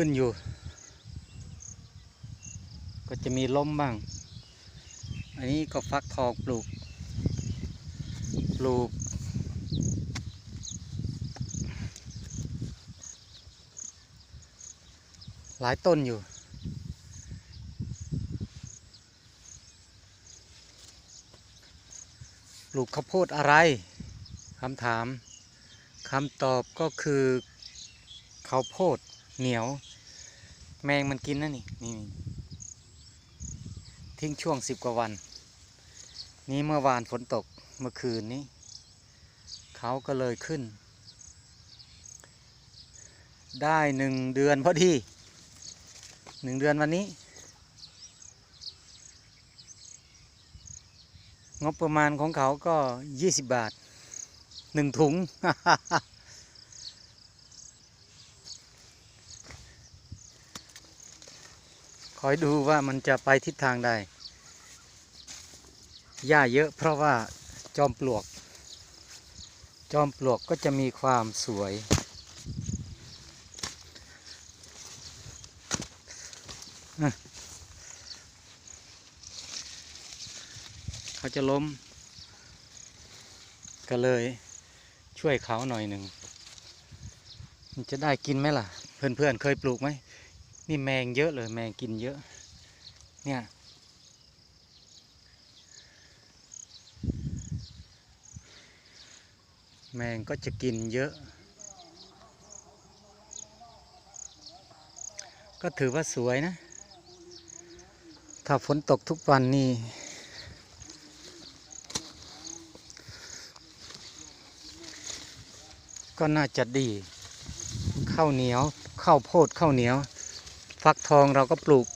ขึ้นอยู่ ก็จะมีล้มบ้าง อันนี้ก็ฟักทองปลูก ปลูก หลายต้นอยู่ปลูกข้าวโพดอะไรคำถามคำตอบก็คือข้าวโพดเหนียว แมงมันกินนะนี่นี่นี่ทิ้งช่วงสิบกว่าวัน นี้เมื่อวานฝนตกเมื่อคืนนี้ เขาก็เลยขึ้น ได้หนึ่งเดือนพอดีหนึ่งเดือนวันนี้ งบประมาณของเขาก็20บาทหนึ่งถุง อยดูว่ามันจะไปทิศทางใด หญ้าเยอะเพราะว่าจอมปลวก จอมปลวกก็จะมีความสวย เขาจะล้ม ก็เลยช่วยเขาหน่อยหนึ่ง มันจะได้กินไหมล่ะ เพื่อนๆเคยปลูกไหม นี่แมงเยอะเลยแมงกินเยอะ เนี่ย แมงก็จะกินเยอะ ก็ถือว่าสวยนะ ถ้าฝนตกทุกวันนี่ก็น่าจะดี ข้าวเหนียว ข้าวโพดข้าวเหนียว ฟักทองเราก็ปลูก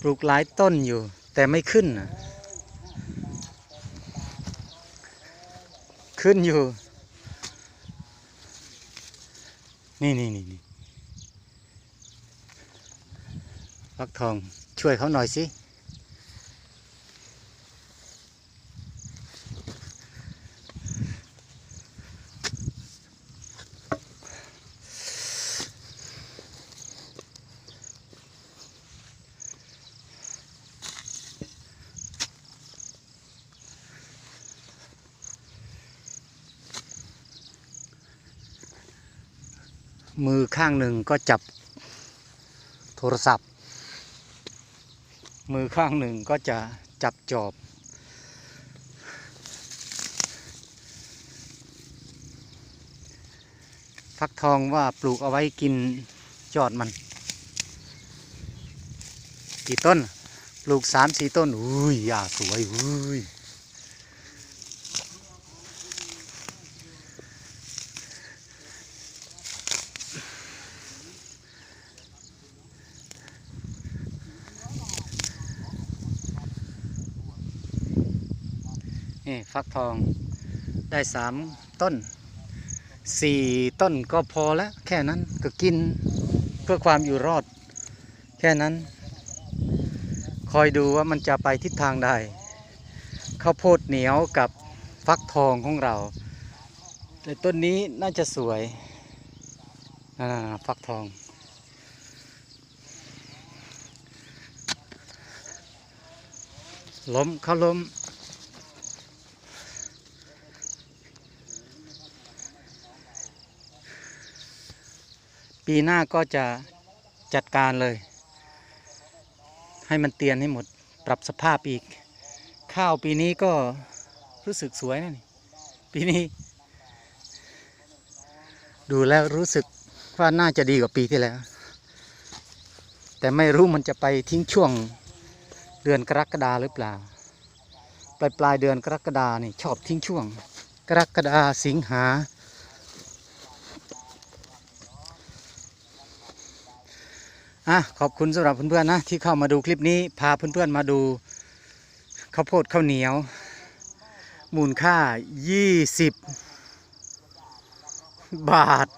ปลูกหลายต้นอยู่ แต่ไม่ขึ้น ขึ้นอยู่ นี่นี่นี่นี่ฟักทองช่วยเขาหน่อยสิ มือข้างหนึ่งก็จับโทรศัพท์ มือข้างหนึ่งก็จะจับจอบ ฟักทองว่าปลูกเอาไว้กินยอดมัน กี่ต้น ปลูกสามสี่ต้น อุ้ยหญ้าสวย อุ้ย นี่ฟักทองได้สามต้นสี่ต้นก็พอแล้วแค่นั้นก็กินเพื่อความอยู่รอด แค่นั้น คอยดูว่ามันจะไปทิศทางใดข้าวโพดเหนียวกับฟักทองของเรา แต่ต้นนี้น่าจะสวยฟักทอง ล้มเขาล้ม ปีหน้าก็จะจัดการเลย ให้มันเตียนให้หมดปรับสภาพอีก ข้าวปีนี้ก็รู้สึกสวยนะนี่ปีนี้ ดูแล้วรู้สึกว่าน่าจะดีกว่าปีที่แล้ว แต่ไม่รู้มันจะไปทิ้งช่วงเดือนกรกฎาหรือเปล่า ปลายปลายเดือนกรกฎานี่ชอบทิ้งช่วง กรกฎาสิงหา อะขอบคุณสำหรับเพื่อนๆนะที่เข้ามาดูคลิปนี้พาเพื่อนๆมาดูข้าวโพดข้าวเหนียว มูลค่า 20 บาท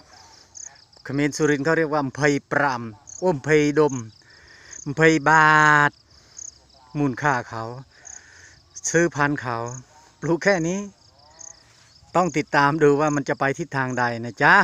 เขมรสุรินเขาเรียกว่าอำไพปรามอ้มไพดมอำไพบาท มูลค่าเขา ซื้อพันเขาปลูกแค่นี้ ต้องติดตามดูว่ามันจะไปทิศทางใดนะจ๊ะ